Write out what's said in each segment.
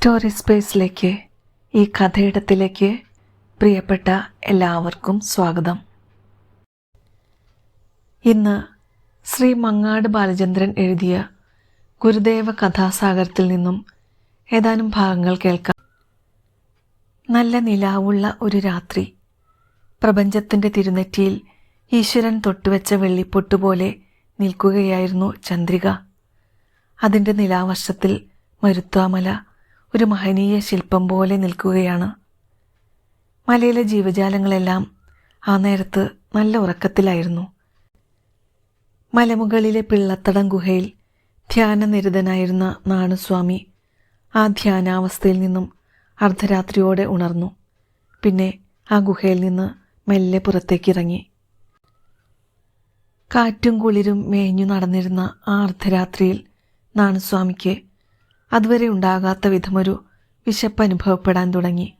Story സ്പേസിലേക്ക് ഈ കഥയിടത്തിലേക്ക് പ്രിയപ്പെട്ട എല്ലാവർക്കും സ്വാഗതം. ഇന്ന് ശ്രീ മങ്ങാട് ബാലചന്ദ്രൻ എഴുതിയ ഗുരുദേവ കഥാസാഗരത്തിൽ നിന്നും ഏതാനും ഭാഗങ്ങൾ കേൾക്കാം. നല്ല നിലാവുള്ള ഒരു രാത്രി പ്രപഞ്ചത്തിന്റെ തിരുനെറ്റിയിൽ ഈശ്വരൻ തൊട്ടുവെച്ച വെള്ളിപ്പൊട്ടുപോലെ നിൽക്കുകയായിരുന്നു ചന്ദ്രിക. അതിന്റെ നിലാവർഷത്തിൽ മരുത്വാമല ഒരു മഹനീയ ശില്പം പോലെ നിൽക്കുകയാണ്. മലയിലെ ജീവജാലങ്ങളെല്ലാം ആ നേരത്ത് നല്ല ഉറക്കത്തിലായിരുന്നു. മലമുകളിലെ പിള്ളത്തടം ഗുഹയിൽ ധ്യാനനിരതനായിരുന്ന നാണുസ്വാമി ആ ധ്യാനാവസ്ഥയിൽ നിന്നും അർദ്ധരാത്രിയോടെ ഉണർന്നു. പിന്നെ ആ ഗുഹയിൽ നിന്ന് മെല്ലെ പുറത്തേക്കിറങ്ങി. കാറ്റും കുളിരും മേഞ്ഞു നടന്നിരുന്ന ആ അർദ്ധരാത്രിയിൽ നാണുസ്വാമിക്ക് അതുവരെ ഉണ്ടാകാത്ത വിധമൊരു വിശപ്പ് അനുഭവപ്പെടാൻ തുടങ്ങി.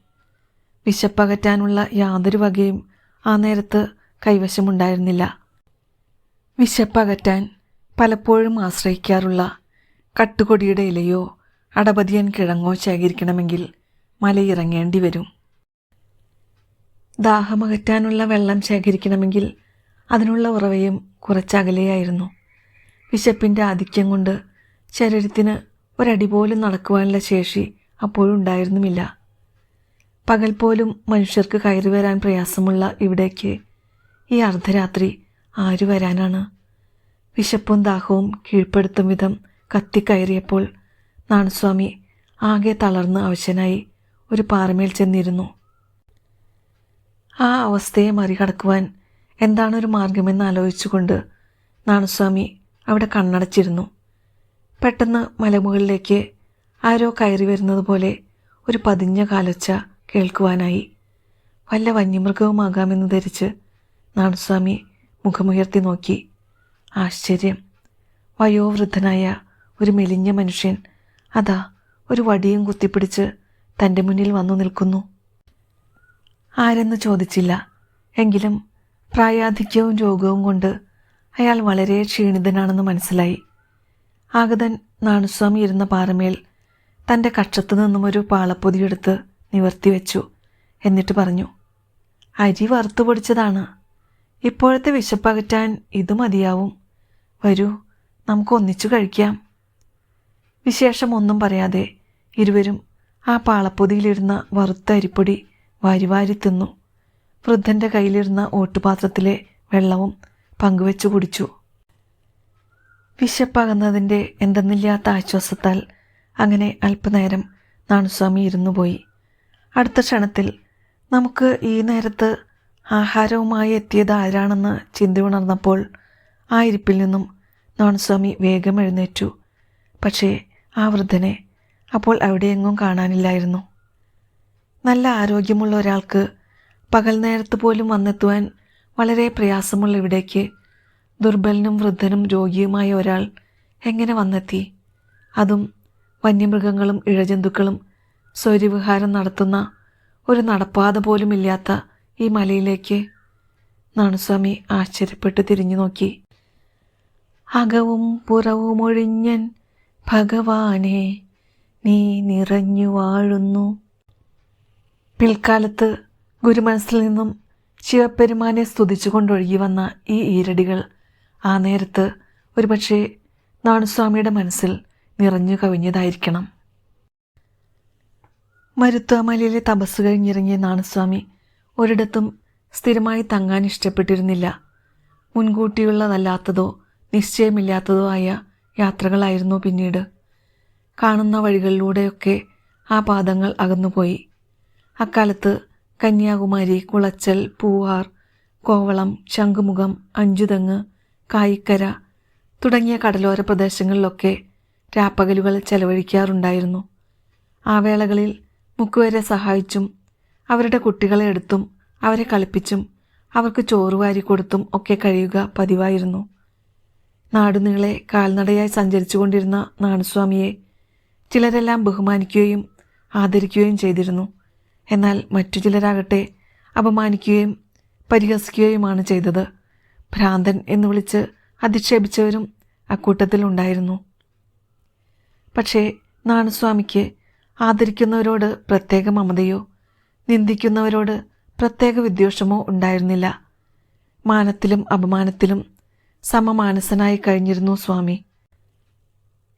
വിശപ്പകറ്റാനുള്ള യാതൊരു വകയും ആ നേരത്ത് കൈവശമുണ്ടായിരുന്നില്ല. വിശപ്പകറ്റാൻ പലപ്പോഴും ആശ്രയിക്കാറുള്ള കട്ടുകൊടിയുടെ ഇലയോ അടപതിയൻ കിഴങ്ങോ ശേഖരിക്കണമെങ്കിൽ മലയിറങ്ങേണ്ടി വരും. ദാഹമകറ്റാനുള്ള വെള്ളം ശേഖരിക്കണമെങ്കിൽ അതിനുള്ള ഉറവയും കുറച്ചകലെയായിരുന്നു. വിശപ്പിന്റെ ആധിക്യം കൊണ്ട് ശരീരത്തിന് ഒരടി പോലും നടക്കുവാനുള്ള ശേഷി അപ്പോഴുണ്ടായിരുന്നുമില്ല പകൽ പോലും മനുഷ്യർക്ക് കയറി വരാൻ പ്രയാസമുള്ള ഇവിടേക്ക് ഈ അർദ്ധരാത്രി ആര് വരാനാണ്? വിശപ്പും ദാഹവും കീഴ്പ്പെടുത്തും വിധം കത്തിക്കയറിയപ്പോൾ നാണസ്വാമി ആകെ തളർന്ന് അവശനായി ഒരു പാറമേൽ ചെന്നിരുന്നു. ആ അവസ്ഥയെ മറികടക്കുവാൻ എന്താണൊരു മാർഗമെന്ന് ആലോചിച്ചുകൊണ്ട് നാണസ്വാമി അവിടെ കണ്ണടച്ചിരുന്നു. പെട്ടെന്ന് മലമുകളിലേക്ക് ആരോ കയറി വരുന്നത് പോലെ ഒരു പതിഞ്ഞ കാലൊച്ച കേൾക്കുവാനായി. വല്ല വന്യമൃഗവുമാകാമെന്ന് ധരിച്ച് നാണുസ്വാമി മുഖമുയർത്തി നോക്കി. ആശ്ചര്യം. വയോവൃദ്ധനായ ഒരു മെലിഞ്ഞ മനുഷ്യൻ അതാ ഒരു വടിയും കുത്തിപ്പിടിച്ച് തന്റെ മുന്നിൽ വന്നു നിൽക്കുന്നു. ആരെന്ന് ചോദിച്ചില്ല. എങ്കിലും പ്രായാധിക്യവും രോഗവും കൊണ്ട് അയാൾ വളരെ ക്ഷീണിതനാണെന്ന് മനസ്സിലായി. ആഗതൻ നാണുസ്വാമി ഇരുന്ന പാറമേൽ തന്റെ കക്ഷത്തു നിന്നും ഒരു പാളപ്പൊതിയെടുത്ത് നിവർത്തിവെച്ചു എന്നിട്ട് പറഞ്ഞു അരി വറുത്തു പൊടിച്ചതാണ്. ഇപ്പോഴത്തെ വിശപ്പകറ്റാൻ ഇത് മതിയാവും. വരൂ നമുക്ക് ഒന്നിച്ചു കഴിക്കാം. വിശേഷം ഒന്നും പറയാതെ ഇരുവരും ആ പാളപ്പൊതിയിലിരുന്ന വറുത്ത അരിപ്പൊടി വാരി വാരി തിന്നു. വൃദ്ധന്റെ കയ്യിലിരുന്ന ഓട്ടുപാത്രത്തിലെ വെള്ളവും പങ്കുവെച്ചു കുടിച്ചു. വിശപ്പകന്നതിന്റെ എന്തെന്നില്ലാത്ത ആശ്വാസത്താൽ അങ്ങനെ അല്പനേരം നാണുസ്വാമി ഇരുന്നു പോയി അടുത്ത ക്ഷണത്തിൽ നമുക്ക് ഈ നേരത്ത് ആഹാരവുമായി എത്തിയത് ആരാണെന്ന് ചിന്ത ഉണർന്നപ്പോൾ ആ ഇരിപ്പിൽ നിന്നും നാണുസ്വാമി വേഗം എഴുന്നേറ്റു. പക്ഷേ ആ വൃദ്ധനെ അപ്പോൾ അവിടെയെങ്ങും കാണാനില്ലായിരുന്നു. നല്ല ആരോഗ്യമുള്ള ഒരാൾക്ക് പകൽ നേരത്ത് പോലും വന്നെത്തുവാൻ വളരെ പ്രയാസമുള്ള ഇവിടേക്ക് ദുർബലനും വൃദ്ധനും രോഗിയുമായ ഒരാൾ എങ്ങനെ വന്നെത്തി? അതും വന്യമൃഗങ്ങളും ഇഴജന്തുക്കളും സ്വര്യവിഹാരം നടത്തുന്ന ഒരു നടപ്പാത പോലുമില്ലാത്ത ഈ മലയിലേക്ക് നാണുസ്വാമി ആശ്ചര്യപ്പെട്ട് തിരിഞ്ഞു നോക്കി. അകവും പുറവുമൊഴിഞ്ഞൻ ഭഗവാനെ നീ നിറഞ്ഞു വാഴുന്നു. പിൽക്കാലത്ത് ഗുരുമനസ്സിൽ നിന്നും ശിവപെരുമാനെ സ്തുതിച്ചുകൊണ്ടൊഴുകി വന്ന ഈ ഈരടികൾ ആ നേരത്ത് ഒരുപക്ഷെ നാണുസ്വാമിയുടെ മനസ്സിൽ നിറഞ്ഞു കവിഞ്ഞതായിരിക്കണം. മരുത്വാമലയിലെ തപസ് കഴിഞ്ഞിറങ്ങിയ നാണുസ്വാമി ഒരിടത്തും സ്ഥിരമായി തങ്ങാൻ ഇഷ്ടപ്പെട്ടിരുന്നില്ല. മുൻകൂട്ടിയുള്ളതല്ലാത്തതോ നിശ്ചയമില്ലാത്തതോ ആയ യാത്രകളായിരുന്നു പിന്നീട്. കാണുന്ന വഴികളിലൂടെയൊക്കെ ആ പാദങ്ങൾ അകന്നുപോയി. അക്കാലത്ത് കന്യാകുമാരി കുളച്ചൽ പൂവാർ കോവളം ശംഖുമുഖം അഞ്ചുതെങ്ങ് കായിക്കര തുടങ്ങിയ കടലോര പ്രദേശങ്ങളിലൊക്കെ രാപ്പകലുകൾ ചെലവഴിക്കാറുണ്ടായിരുന്നു. ആ വേളകളിൽ മുക്കുവരെ സഹായിച്ചും അവരുടെ കുട്ടികളെ എടുത്തും അവരെ കളിപ്പിച്ചും അവർക്ക് ചോറ് വാരി കൊടുത്തും ഒക്കെ കഴിയുക പതിവായിരുന്നു. നാടുനീളെ കാൽനടയായി സഞ്ചരിച്ചു കൊണ്ടിരുന്ന നാണുസ്വാമിയെ ചിലരെല്ലാം ബഹുമാനിക്കുകയും ആദരിക്കുകയും ചെയ്തിരുന്നു. എന്നാൽ മറ്റു ചിലരാകട്ടെ അപമാനിക്കുകയും പരിഹസിക്കുകയുമാണ് ചെയ്തത്. ഭ്രാന്തൻ എന്ന് വിളിച്ച് അധിക്ഷേപിച്ചവരും അക്കൂട്ടത്തിൽ ഉണ്ടായിരുന്നു. പക്ഷേ നാണുസ്വാമിക്ക് ആദരിക്കുന്നവരോട് പ്രത്യേക മമതയോ നിന്ദിക്കുന്നവരോട് പ്രത്യേക വിദ്വേഷമോ ഉണ്ടായിരുന്നില്ല. മാനത്തിലും അപമാനത്തിലും സമമാനസനായി കഴിഞ്ഞിരുന്നു സ്വാമി.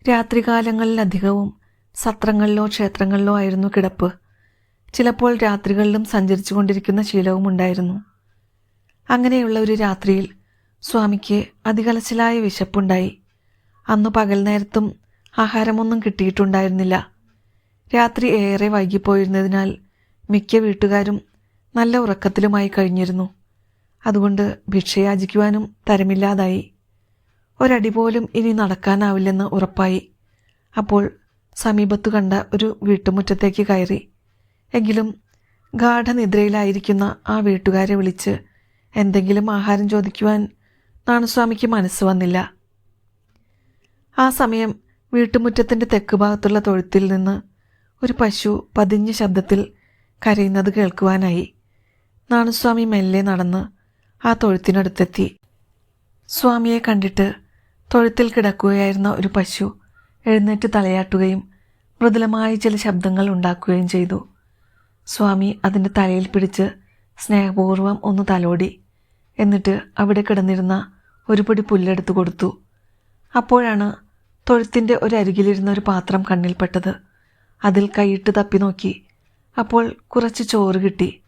രാത്രികാലങ്ങളിലധികവും സത്രങ്ങളിലോ ക്ഷേത്രങ്ങളിലോ ആയിരുന്നു കിടപ്പ്. ചിലപ്പോൾ രാത്രികളിലും സഞ്ചരിച്ചു കൊണ്ടിരിക്കുന്ന ശീലവും ഉണ്ടായിരുന്നു അങ്ങനെയുള്ള ഒരു രാത്രിയിൽ സ്വാമിക്ക് അതികലച്ചിലായ വിശപ്പുണ്ടായി. അന്നു പകൽ നേരത്തും ആഹാരമൊന്നും കിട്ടിയിട്ടുണ്ടായിരുന്നില്ല. രാത്രി ഏറെ വൈകിപ്പോയിരുന്നതിനാൽ മിക്ക വീട്ടുകാരും നല്ല ഉറക്കത്തിലുമായി കഴിഞ്ഞിരുന്നു. അതുകൊണ്ട് ഭിക്ഷയാചിക്കുവാനും തരമില്ലാതായി. ഒരടി പോലും ഇനി നടക്കാനാവില്ലെന്ന് ഉറപ്പായി. അപ്പോൾ സമീപത്തു കണ്ട ഒരു വീട്ടുമുറ്റത്തേക്ക് കയറി. എങ്കിലും ഗാഠനിദ്രയിലായിരിക്കുന്ന ആ വീട്ടുകാരെ വിളിച്ച് എന്തെങ്കിലും ആഹാരം ചോദിക്കുവാൻ നാണുസ്വാമിക്ക് മനസ്സ് വന്നില്ല. ആ സമയം വീട്ടുമുറ്റത്തിന്റെ തെക്ക് ഭാഗത്തുള്ള തൊഴുത്തിൽ നിന്ന് ഒരു പശു പതിഞ്ഞ ശബ്ദത്തിൽ കരയുന്നത് കേൾക്കുവാനായി നാണുസ്വാമി മെല്ലെ നടന്ന് ആ തൊഴുത്തിനടുത്തെത്തി. സ്വാമിയെ കണ്ടിട്ട് തൊഴുത്തിൽ കിടക്കുകയായിരുന്ന ഒരു പശു എഴുന്നേറ്റ് തലയാട്ടുകയും മൃദുലമായ ചില ശബ്ദങ്ങൾ ഉണ്ടാക്കുകയും ചെയ്തു. സ്വാമി അതിന്റെ തലയിൽ പിടിച്ച് സ്നേഹപൂർവം ഒന്ന് തലോടി എന്നിട്ട് അവിടെ കിടന്നിരുന്ന ഒരു പൊടി പുല്ലെടുത്തു കൊടുത്തു. അപ്പോഴാണ് തൊഴുത്തിന്റെ ഒരരികിലിരുന്ന ഒരു പാത്രം കണ്ണിൽപ്പെട്ടത് അതിൽ കൈയിട്ട് തപ്പി നോക്കി. അപ്പോൾ കുറച്ച് ചോറ് കിട്ടി.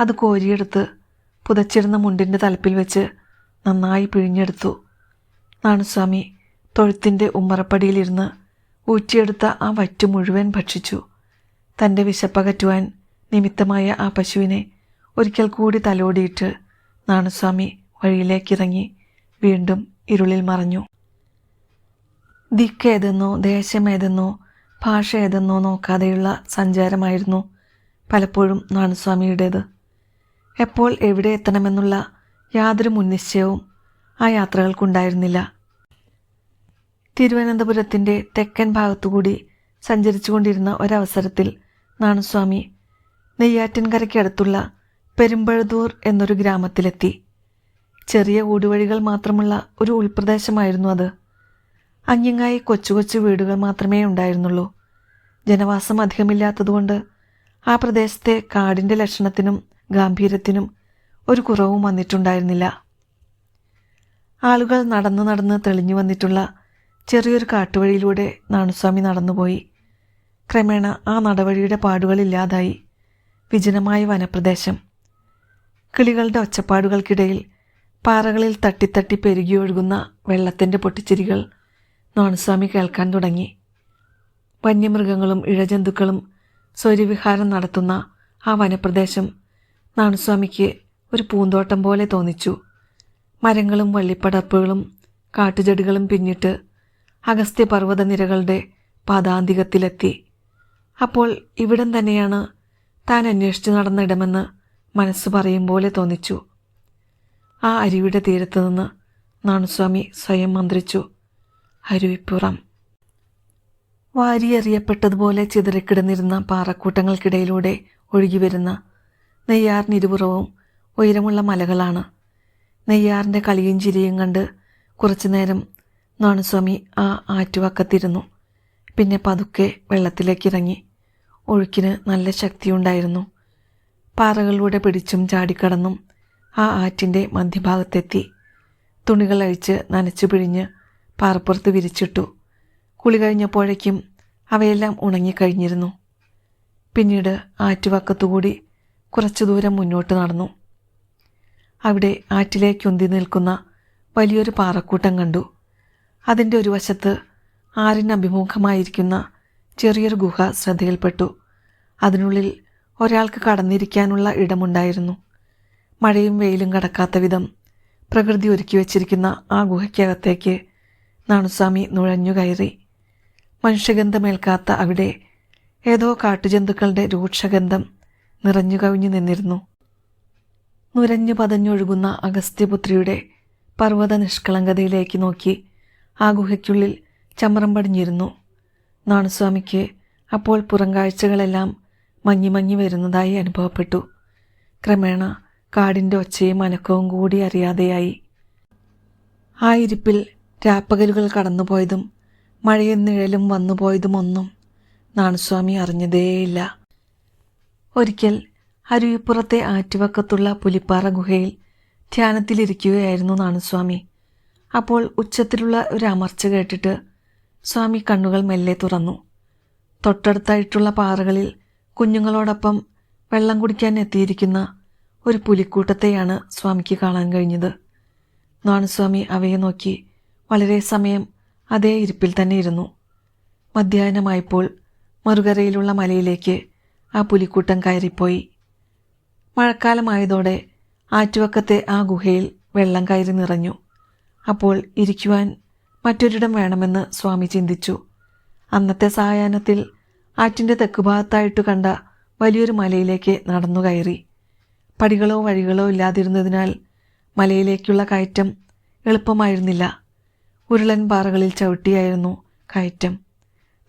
അത് കോരിയെടുത്ത് പുതച്ചിരുന്ന മുണ്ടിന്റെ തലപ്പിൽ വെച്ച് നന്നായി പിഴിഞ്ഞെടുത്തു. നാണുസ്വാമി തൊഴുത്തിന്റെ ഉമ്മറപ്പടിയിലിരുന്ന് ഊറ്റിയെടുത്ത ആ വറ്റു മുഴുവൻ ഭക്ഷിച്ചു. തന്റെ വിശപ്പകറ്റുവാൻ നിമിത്തമായ ആ പശുവിനെ ഒരിക്കൽ കൂടി തലോടിയിട്ട് നാണുസ്വാമി വഴിയിലേക്കിറങ്ങി വീണ്ടും ഇരുളിൽ മറഞ്ഞു. ദിക്കേതെന്നോ ദേശമേതെന്നോ ഭാഷ ഏതെന്നോ നോക്കാതെയുള്ള സഞ്ചാരമായിരുന്നു പലപ്പോഴും നാണസ്വാമിയുടേത്. എപ്പോൾ എവിടെ എത്തണമെന്നുള്ള യാതൊരു മുൻനിശ്ചയവും ആ യാത്രകൾക്കുണ്ടായിരുന്നില്ല. തിരുവനന്തപുരത്തിന്റെ തെക്കൻ ഭാഗത്തുകൂടി സഞ്ചരിച്ചുകൊണ്ടിരുന്ന ഒരവസരത്തിൽ നാണുസ്വാമി നെയ്യാറ്റിൻകരയ്ക്കടുത്തുള്ള പെരുമ്പഴുതൂർ എന്നൊരു ഗ്രാമത്തിലെത്തി. ചെറിയ ഊടുവഴികൾ മാത്രമുള്ള ഒരു ഉൾപ്രദേശമായിരുന്നു അത്. അങ്ങിങ്ങായി കൊച്ചു കൊച്ചു വീടുകൾ മാത്രമേ ഉണ്ടായിരുന്നുള്ളൂ. ജനവാസം അധികമില്ലാത്തതുകൊണ്ട് ആ പ്രദേശത്തെ കാടിന്റെ ലക്ഷണത്തിനും ഗാംഭീര്യത്തിനും ഒരു കുറവും വന്നിട്ടുണ്ടായിരുന്നില്ല. ആളുകൾ നടന്നു നടന്ന് തെളിഞ്ഞു വന്നിട്ടുള്ള ചെറിയൊരു കാട്ടുവഴിയിലൂടെ നാണുസ്വാമി നടന്നുപോയി. ക്രമേണ ആ നടവഴിയുടെ പാടുകളില്ലാതായി. വിജനമായ വനപ്രദേശം. കിളികളുടെ ഒച്ചപ്പാടുകൾക്കിടയിൽ പാറകളിൽ തട്ടിത്തട്ടി പെരുകി ഒഴുകുന്ന വെള്ളത്തിന്റെ പൊട്ടിച്ചിരികൾ നാണുസ്വാമി കേൾക്കാൻ തുടങ്ങി. വന്യമൃഗങ്ങളും ഇഴജന്തുക്കളും സ്വര്യവിഹാരം നടത്തുന്ന ആ വനപ്രദേശം നാണുസ്വാമിക്ക് ഒരു പൂന്തോട്ടം പോലെ തോന്നിച്ചു. മരങ്ങളും വള്ളിപ്പടർപ്പുകളും കാട്ടുചെടികളും പിന്നിട്ട് അഗസ്ത്യ നിരകളുടെ പാതാന്തികത്തിലെത്തി അപ്പോൾ ഇവിടം തന്നെയാണ് താൻ അന്വേഷിച്ചു നടന്ന ഇടമെന്ന് മനസ്സ് പറയും പോലെ തോന്നിച്ചു. ആ അരുവിയുടെ തീരത്ത് നിന്ന് നാണുസ്വാമി സ്വയം മന്ത്രിച്ചു അരുവിപ്പുറം. വാരിയെറിയപ്പെട്ടതുപോലെ ചിതറിക്കിടന്നിരുന്ന പാറക്കൂട്ടങ്ങൾക്കിടയിലൂടെ ഒഴുകിവരുന്ന നെയ്യാറിനിരുപുറവും ഉയരമുള്ള മലകളാണ്. നെയ്യാറിന്റെ കളിയും ചിരിയും കണ്ട് കുറച്ചുനേരം നാണുസ്വാമി ആ ആറ്റുവക്കത്തിരുന്നു. പിന്നെ പതുക്കെ വെള്ളത്തിലേക്കിറങ്ങി ഒഴുക്കിന് നല്ല ശക്തിയുണ്ടായിരുന്നു. പാറകളിലൂടെ പിടിച്ചും ചാടിക്കടന്നും ആ ആറ്റിന്റെ മധ്യഭാഗത്തെത്തി. തുണികൾ അഴിച്ച് നനച്ചു പിഴിഞ്ഞ് പാറപ്പുറത്ത് വിരിച്ചിട്ടു. കുളി കഴിഞ്ഞപ്പോഴേക്കും അവയെല്ലാം ഉണങ്ങിക്കഴിഞ്ഞിരുന്നു പിന്നീട് ആറ്റുവക്കത്തുകൂടി കുറച്ചു ദൂരം മുന്നോട്ട് നടന്നു. അവിടെ ആറ്റിലേക്കുന്തി നിൽക്കുന്ന വലിയൊരു പാറക്കൂട്ടം കണ്ടു. അതിന്റെ ഒരു വശത്ത് ആറിനഭിമുഖമായിരിക്കുന്ന ചെറിയൊരു ഗുഹ ശ്രദ്ധയിൽപ്പെട്ടു. അതിനുള്ളിൽ ഒരാൾക്ക് കടന്നിരിക്കാനുള്ള ഇടമുണ്ടായിരുന്നു. മഴയും വെയിലും കടക്കാത്ത വിധം പ്രകൃതി ഒരുക്കി വച്ചിരിക്കുന്ന ആ ഗുഹയ്ക്കകത്തേക്ക് നാണുസ്വാമി നുഴഞ്ഞു കയറി. മനുഷ്യഗന്ധമേൽക്കാത്ത അവിടെ ഏതോ കാട്ടുജന്തുക്കളുടെ രൂക്ഷഗന്ധം നിറഞ്ഞു കവിഞ്ഞു നിന്നിരുന്നു. നുരഞ്ഞു പതഞ്ഞൊഴുകുന്ന അഗസ്ത്യപുത്രിയുടെ പർവത നിഷ്കളങ്കതയിലേക്ക് നോക്കി ആ ഗുഹയ്ക്കുള്ളിൽ ചമ്രം പടിഞ്ഞിരുന്നു. നാണുസ്വാമിക്ക് അപ്പോൾ പുറംകാഴ്ചകളെല്ലാം മങ്ങി മഞ്ഞി വരുന്നതായി അനുഭവപ്പെട്ടു. ക്രമേണ കാടിന്റെ ഒച്ചയും അനക്കവും കൂടി അറിയാതെയായി. ആ ഇരിപ്പിൽ രാപ്പകലുകൾ കടന്നുപോയതും മഴയും നിഴലും വന്നുപോയതുമൊന്നും നാണുസ്വാമി അറിഞ്ഞതേയില്ല. ഒരിക്കൽ അരുവിപ്പുറത്തെ ആറ്റുവക്കത്തുള്ള പുലിപ്പാറ ഗുഹയിൽ ധ്യാനത്തിലിരിക്കുകയായിരുന്നു നാണുസ്വാമി. അപ്പോൾ ഉച്ചത്തിലുള്ള ഒരു അമർച്ച കേട്ടിട്ട് സ്വാമി കണ്ണുകൾ മെല്ലെ തുറന്നു. തൊട്ടടുത്തായിട്ടുള്ള പാറകളിൽ കുഞ്ഞുങ്ങളോടൊപ്പം വെള്ളം കുടിക്കാൻ എത്തിയിരിക്കുന്ന ഒരു പുലിക്കൂട്ടത്തെയാണ് സ്വാമിക്ക് കാണാൻ കഴിഞ്ഞത്. നാണുസ്വാമി അവയെ നോക്കി വളരെ സമയം അതേ ഇരിപ്പിൽ തന്നെ ഇരുന്നു. മധ്യാഹ്നമായപ്പോൾ മറുകരയിലുള്ള മലയിലേക്ക് ആ പുലിക്കൂട്ടം കയറിപ്പോയി. മഴക്കാലമായതോടെ ആറ്റുവക്കത്തെ ആ ഗുഹയിൽ വെള്ളം കയറി നിറഞ്ഞു. അപ്പോൾ ഇരിക്കുവാൻ മറ്റൊരിടം വേണമെന്ന് സ്വാമി ചിന്തിച്ചു. അന്നത്തെ സായാഹ്നത്തിൽ ആറ്റിന്റെ തെക്കുഭാഗത്തായിട്ട് കണ്ട വലിയൊരു മലയിലേക്ക് നടന്നു കയറി. പടികളോ വഴികളോ ഇല്ലാതിരുന്നതിനാൽ മലയിലേക്കുള്ള കയറ്റം എളുപ്പമായിരുന്നില്ല. ഉരുളൻ പാറകളിൽ ചവിട്ടിയായിരുന്നു കയറ്റം.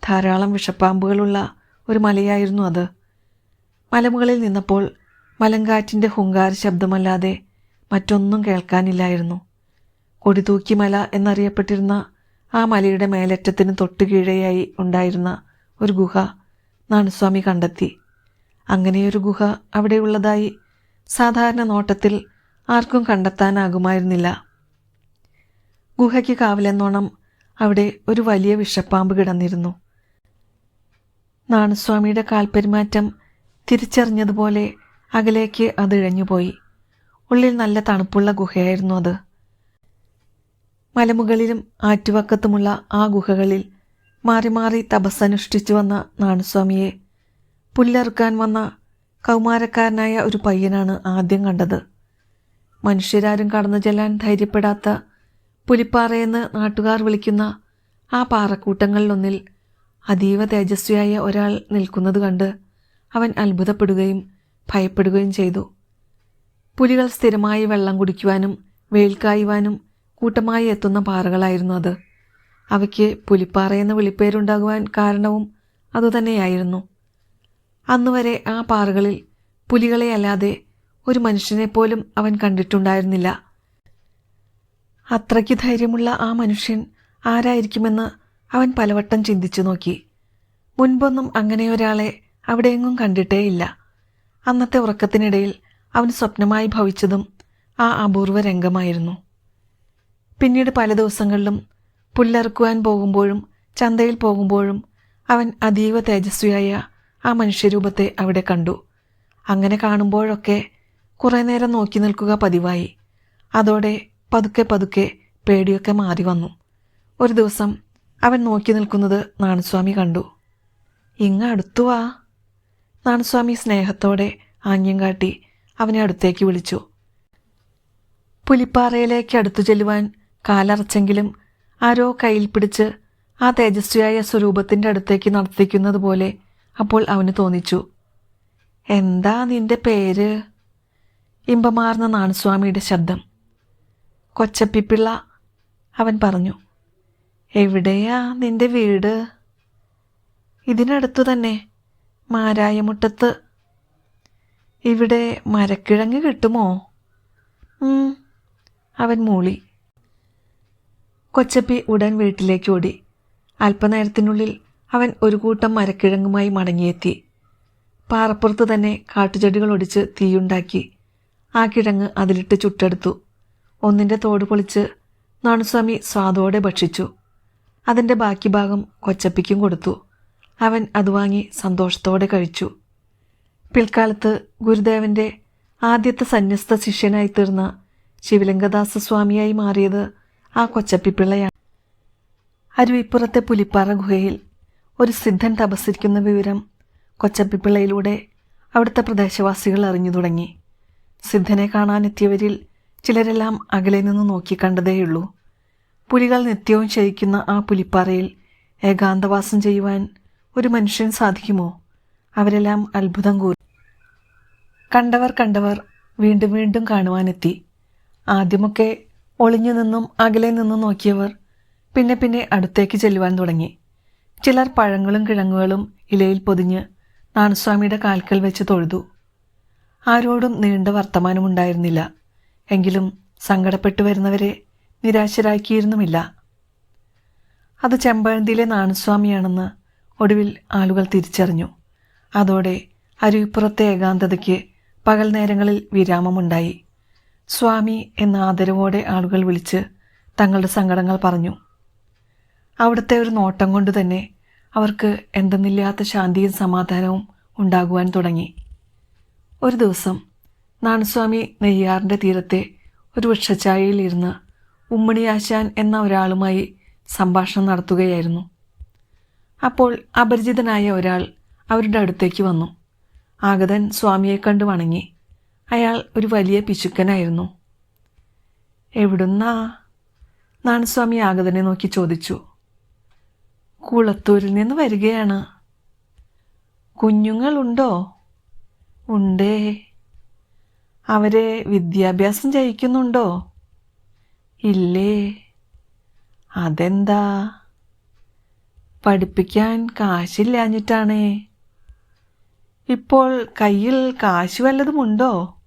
ധാരാളം വിഷപ്പാമ്പുകളുള്ള ഒരു മലയായിരുന്നു അത്. മലമുകളിൽ നിന്നപ്പോൾ മലങ്കാറ്റിന്റെ ഹുങ്കാര ശബ്ദമല്ലാതെ മറ്റൊന്നും കേൾക്കാനില്ലായിരുന്നു. കൊടിതൂക്കി മല എന്നറിയപ്പെട്ടിരുന്ന ആ മലയുടെ മേലറ്റത്തിന് തൊട്ടു കീഴെയായി ഉണ്ടായിരുന്ന ഒരു ഗുഹ നാണുസ്വാമി കണ്ടെത്തി. അങ്ങനെയൊരു ഗുഹ അവിടെയുള്ളതായി സാധാരണ നോട്ടത്തിൽ ആർക്കും കണ്ടെത്താനാകുമായിരുന്നില്ല. ഗുഹയ്ക്ക് കാവലെന്നോണം അവിടെ ഒരു വലിയ വിഷപ്പാമ്പ് കിടന്നിരുന്നു. നാണുസ്വാമിയുടെ കാൽപെരുമാറ്റം തിരിച്ചറിഞ്ഞതുപോലെ അകലേക്ക് അത് ഇഴഞ്ഞുപോയി. ഉള്ളിൽ നല്ല തണുപ്പുള്ള ഗുഹയായിരുന്നു അത്. മലമുകളിലും ആറ്റുവക്കത്തുമുള്ള ആ ഗുഹകളിൽ മാറി മാറി തപസ്സനുഷ്ഠിച്ചു വന്ന നാണുസ്വാമിയെ പുല്ലറുക്കാൻ വന്ന കൗമാരക്കാരനായ ഒരു പയ്യനാണ് ആദ്യം കണ്ടത്. മനുഷ്യരാരും കടന്നു ചെല്ലാൻ ധൈര്യപ്പെടാത്ത പുലിപ്പാറയെന്ന് നാട്ടുകാർ വിളിക്കുന്ന ആ പാറക്കൂട്ടങ്ങളിലൊന്നിൽ അതീവ തേജസ്വിയായ ഒരാൾ നിൽക്കുന്നത് കണ്ട് അവൻ അത്ഭുതപ്പെടുകയും ഭയപ്പെടുകയും ചെയ്തു. പുലികൾ സ്ഥിരമായി വെള്ളം കുടിക്കുവാനും വെയിൽ കായുവാനും കൂട്ടമായി എത്തുന്ന പാറകളായിരുന്നു അത്. അവയ്ക്ക് പുലിപ്പാറയെന്ന് വിളിപ്പേരുണ്ടാകുവാൻ കാരണവും അതുതന്നെയായിരുന്നു. അന്നുവരെ ആ പാറകളിൽ പുലികളെ അല്ലാതെ ഒരു മനുഷ്യനെപ്പോലും അവൻ കണ്ടിട്ടുണ്ടായിരുന്നില്ല. അത്രയ്ക്ക് ധൈര്യമുള്ള ആ മനുഷ്യൻ ആരായിരിക്കുമെന്ന് അവൻ പലവട്ടം ചിന്തിച്ചു നോക്കി. മുൻപൊന്നും അങ്ങനെ ഒരാളെ അവിടെയെങ്ങും കണ്ടിട്ടേയില്ല. അന്നത്തെ ഉറക്കത്തിനിടയിൽ അവൻ സ്വപ്നമായി ഭവിച്ചതും ആ അപൂർവ രംഗമായിരുന്നു. പിന്നീട് പല ദിവസങ്ങളിലും പുല്ലറുക്കുവാൻ പോകുമ്പോഴും ചന്തയിൽ പോകുമ്പോഴും അവൻ അതീവ തേജസ്വിയായ ആ മനുഷ്യരൂപത്തെ അവിടെ കണ്ടു. അങ്ങനെ കാണുമ്പോഴൊക്കെ കുറേ നേരം നോക്കി നിൽക്കുക പതിവായി. അതോടെ പതുക്കെ പതുക്കെ പേടിയൊക്കെ മാറി വന്നു. ഒരു ദിവസം അവൻ നോക്കി നിൽക്കുന്നത് നാണുസ്വാമി കണ്ടു. ഇങ്ങ് അടുത്തു വാ. നാണുസ്വാമി സ്നേഹത്തോടെ ആംഗ്യം കാട്ടി അവനെ അടുത്തേക്ക് വിളിച്ചു. പുലിപ്പാറയിലേക്ക് അടുത്തു ചെല്ലുവാൻ കാലറച്ചെങ്കിലും ആരോ കയ്യിൽ പിടിച്ച് ആ തേജസ്വിയായ സ്വരൂപത്തിന്റെ അടുത്തേക്ക് നടത്തിക്കുന്നത് പോലെ അപ്പോൾ അവന് തോന്നിച്ചു. എന്താ നിന്റെ പേര്? ഇമ്പമാർന്ന നാണസ്വാമിയുടെ ശബ്ദം. കൊച്ചപ്പിപ്പിള്ള അവൻ പറഞ്ഞു. എവിടെയാ നിന്റെ വീട്? ഇതിനടുത്തു തന്നെ മാരായമുട്ടത്ത്. ഇവിടെ മരക്കിഴങ്ങ് കിട്ടുമോ? അവൻ മൂളി. കൊച്ചപ്പി ഉടൻ വീട്ടിലേക്ക് ഓടി. അല്പനേരത്തിനുള്ളിൽ അവൻ ഒരു കൂട്ടം മരക്കിഴങ്ങുമായി മടങ്ങിയെത്തി. പാറപ്പുറത്ത് തന്നെ കാട്ടുചെടികൾ ഒടിച്ച് തീയുണ്ടാക്കി. ആ കിഴങ്ങ് അതിലിട്ട് ചുട്ടെടുത്തു. ഒന്നിന്റെ തോട് പൊളിച്ച് നാണുസ്വാമി സ്വാദോടെ ഭക്ഷിച്ചു. അതിന്റെ ബാക്കി ഭാഗം കൊച്ചപ്പിക്കും കൊടുത്തു. അവൻ അത് വാങ്ങി സന്തോഷത്തോടെ കഴിച്ചു. പിൽക്കാലത്ത് ഗുരുദേവന്റെ ആദ്യത്തെ സന്യസ്ത ശിഷ്യനായി തീർന്ന ശിവലിംഗദാസ സ്വാമിയായി മാറിയത് ആ കൊച്ചപ്പിപ്പിള്ളയാണ് അരുവിപ്പുറത്തെ പുലിപ്പാറ ഗുഹയിൽ ഒരു സിദ്ധൻ തപസ്സിരിക്കുന്ന വിവരം കൊച്ചപ്പിപ്പിള്ളയിലൂടെ അവിടുത്തെ പ്രദേശവാസികൾ അറിഞ്ഞു തുടങ്ങി. സിദ്ധനെ കാണാനെത്തിയവരിൽ ചിലരെല്ലാം അകലെ നിന്ന് നോക്കി കണ്ടതേയുള്ളൂ. പുലികൾ നിത്യവും ശയിക്കുന്ന ആ പുലിപ്പാറയിൽ ഏകാന്തവാസം ചെയ്യുവാൻ ഒരു മനുഷ്യൻ സാധിക്കുമോ? അവരെല്ലാം അത്ഭുതം കൂറി. കണ്ടവർ കണ്ടവർ വീണ്ടും വീണ്ടും കാണുവാനെത്തി. ആദ്യമൊക്കെ ഒളിഞ്ഞു നിന്നും അകലെ നിന്നും നോക്കിയവർ പിന്നെ പിന്നെ അടുത്തേക്ക് ചെല്ലുവാൻ തുടങ്ങി. ചിലർ പഴങ്ങളും കിഴങ്ങുകളും ഇലയിൽ പൊതിഞ്ഞ് നാണസ്വാമിയുടെ കാൽക്കൽ വെച്ച് തൊഴുതു. ആരോടും നീണ്ട വർത്തമാനമുണ്ടായിരുന്നില്ല. എങ്കിലും സങ്കടപ്പെട്ടു വരുന്നവരെ നിരാശരാക്കിയിരുന്നുമില്ല. അത് ചെമ്പഴന്തിയിലെ നാണസ്വാമിയാണെന്ന് ഒടുവിൽ ആളുകൾ തിരിച്ചറിഞ്ഞു. അതോടെ അരുവിപ്പുറത്തെ ഏകാന്തതയ്ക്ക് പകൽ നേരങ്ങളിൽ വിരാമമുണ്ടായി. സ്വാമി എന്ന ആദരവോടെ ആളുകൾ വിളിച്ച് തങ്ങളുടെ സങ്കടങ്ങൾ പറഞ്ഞു. അവിടുത്തെ ഒരു നോട്ടം കൊണ്ട് തന്നെ അവർക്ക് എന്തെന്നില്ലാത്ത ശാന്തിയും സമാധാനവും ഉണ്ടാകുവാൻ തുടങ്ങി. ഒരു ദിവസം നാണസ്വാമി നെയ്യാറിന്റെ തീരത്തെ ഒരു വൃക്ഷഛായയിലിരുന്ന് ഉമ്മണിയാശാൻ എന്ന ഒരാളുമായി സംഭാഷണം നടത്തുകയായിരുന്നു. അപ്പോൾ അപരിചിതനായ ഒരാൾ അവരുടെ അടുത്തേക്ക് വന്നു. ആഗതൻ സ്വാമിയെ കണ്ടു വണങ്ങി. അയാൾ ഒരു വലിയ പിശുക്കനായിരുന്നു. എവിടുന്നാ നാണസ്വാമി ആഗതനെ നോക്കി ചോദിച്ചു. കുളത്തൂരിൽ നിന്ന് വരികയാണ്. കുഞ്ഞുങ്ങളുണ്ടോ? ഉണ്ടേ. അവരെ വിദ്യാഭ്യാസം ചെയ്യിക്കുന്നുണ്ടോ ഇല്ലേ. അതെന്താ? പഠിപ്പിക്കാൻ കാശില്ലാഞ്ഞിട്ടാണേ. ഇപ്പോൾ കയ്യിൽ കാശ് വല്ലതുമുണ്ടോ?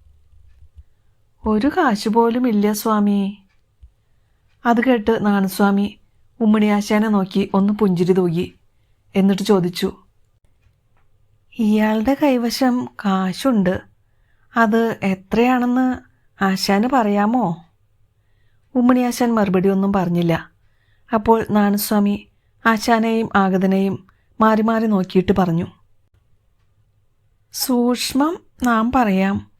ഒരു കാശ് പോലും ഇല്ല സ്വാമി. അത് കേട്ട് നാണസ്വാമി ഉമ്മണിയാശാനെ നോക്കി ഒന്ന് പുഞ്ചിരി തൂകി. എന്നിട്ട് ചോദിച്ചു ഇയാളുടെ കൈവശം കാശുണ്ട്. അത് എത്രയാണെന്ന് ആശാന് പറയാമോ? ഉമ്മണിയാശാൻ മറുപടി ഒന്നും പറഞ്ഞില്ല. അപ്പോൾ നാണസ്വാമി ആശാനെയും ആഗതനെയും മാറി മാറി നോക്കിയിട്ട് പറഞ്ഞു സൂക്ഷ്മം നാം പറയാം.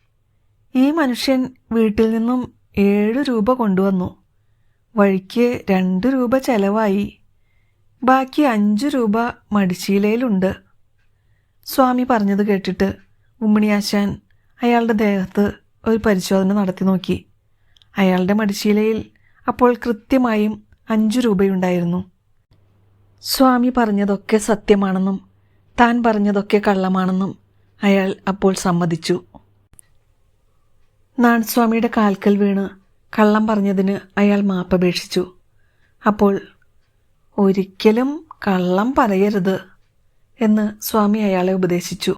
ഈ മനുഷ്യൻ വീട്ടിൽ നിന്നും ഏഴ് രൂപ കൊണ്ടുവന്നു. വഴിക്ക് രണ്ട് രൂപ ചെലവായി. ബാക്കി അഞ്ച് രൂപ മടിശീലയിലുണ്ട്. സ്വാമി പറഞ്ഞത് കേട്ടിട്ട് ഉമ്മണിയാശാൻ അയാളുടെ ദേഹത്ത് ഒരു പരിശോധന നടത്തി നോക്കി. അയാളുടെ മടിശീലയിൽ അപ്പോൾ കൃത്യമായും അഞ്ചു രൂപയുണ്ടായിരുന്നു. സ്വാമി പറഞ്ഞതൊക്കെ സത്യമാണെന്നും താൻ പറഞ്ഞതൊക്കെ കള്ളമാണെന്നും അയാൾ അപ്പോൾ സമ്മതിച്ചു. നാൺസ്വാമിയുടെ കാൽക്കൽ വീണ് കള്ളം പറഞ്ഞതിന് അയാൾ മാപ്പപേക്ഷിച്ചു. അപ്പോൾ ഒരിക്കലും കള്ളം പറയരുത് എന്ന് സ്വാമി അയാളെ ഉപദേശിച്ചു.